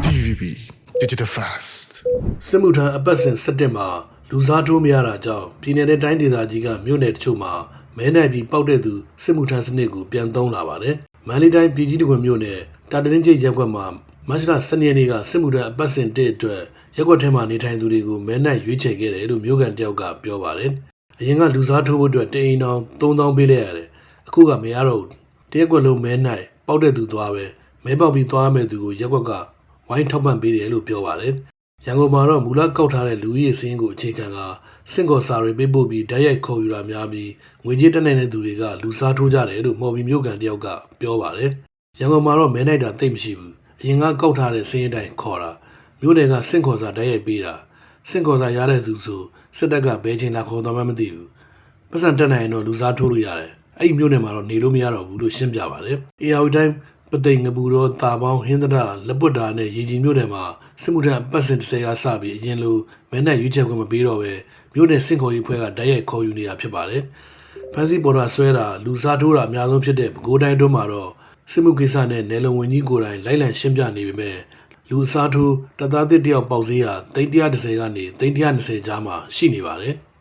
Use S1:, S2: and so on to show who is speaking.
S1: DVB Digital Fast
S2: စစ်မှုထမ်းအပတ်စဉ်17မှာလူစားထိုးမရတာကြောင့်ပြည်내တဲ့တိုင်းဒေသကြီးကမြို့နယ်တချို့မှာမဲနိုင်ပြီးပောက်တဲ့သူစစ်မှုထမ်းစနစ်ကိုပြန်သုံးလာပါတယ်။မန္တလေးတိုင်းပြည်ကြီးတကွန်မြို့နယ်တာတရင်ကျိတ်ရပ်ကွက်မှာမတ်လ12ရက်နေ့ကစစ်မှုထမ်းအပတ်စဉ်1အတွက်ရပ်ကွက်ထဲမှာနေထိုင်သူတွေကိုမဲနိုင်ရွေးချယ်ခဲ့တယ်လို့မြို့ကန်တယောက်ကပြောပါတယ်။အရင်ကလူစားထိုးဖို့အတွက်တအိမ်တောင်3000ပေးလိုက်ရတယ်။အခုကမရတော့ဘူး။တရက်ကွက်လုံးမဲနိုင်ပောက်တဲ့သူသွားပဲမဲပေါက်ပြီးသွားမဲ့သူကိုရပ်ကွက်က ဝိုင်းထောက်ပံ့ပေးတယ်လို့ပြောပါတယ်။ရန်ကုန်မှာတော့မူလကောက်ထားတဲ့လူဦးရေစင်းကိုအခြေခံကစင့်ကော်စာတွေပေးပို့ပြီးဓာတ်ရိုက်ခေါ်ယူတာများပြီးငွေကြေးတက်နိုင်တဲ့သူတွေကလူစားထိုးကြတယ်လို့မော်ဘီမျိုးကန်တယောက်ကပြောပါတယ်။ရန်ကုန်မှာတော့မဲနိုင်တာတိတ်မရှိဘူး။အရင်ကကောက်ထားတဲ့စင်းအတိုင်းခေါ်တာမြို့နယ်ကစင့်ကော်စာဓာတ်ရိုက်ပေးတာစင့်ကော်စာရတဲ့သူဆိုစစ်တပ်ကဘယ်ချိန်လာခေါ်တော့မှမသိဘူး။ပတ်စံတက်နိုင်ရင်တော့လူစားထိုးလို့ရတယ်။အဲ့ဒီမြို့နယ်မှာတော့နေလို့မရတော့ဘူးလို့ရှင်းပြပါတယ်။ AR တိုင်း ပသိမ်ငပူတော့တာပေါင်းဟင်းသဒလက်ပွတ်တာနဲ့ရေကြီးမြို့နယ်မှာစစ်မှုထမ်းပတ်စင်30ကစပြီးအရင်လိုမဲနဲ့ရွေးချယ်ခွင့်မပေးတော့ပဲမြို့နယ်စင့်ခေါ်ရေးဖွဲ့ကတိုက်ရိုက်ခေါ်ယူနေတာဖြစ်ပါတယ်။ဖန်စီပေါ်တာဆွဲတာလူစားထိုးတာအများဆုံးဖြစ်တဲ့ပဲခူးတိုင်းတွင်းမှာတော့စစ်မှုကိစ္စနဲ့နယ်လုံဝင်ကြီးကိုယ်တိုင်လိုက်လံရှင်းပြနေပေမဲ့လူစားထိုးတပ်သားတစ်တယောက်ပေါက်စည်းဟာ330ကနေ320ကြားမှာရှိနေပါတယ်။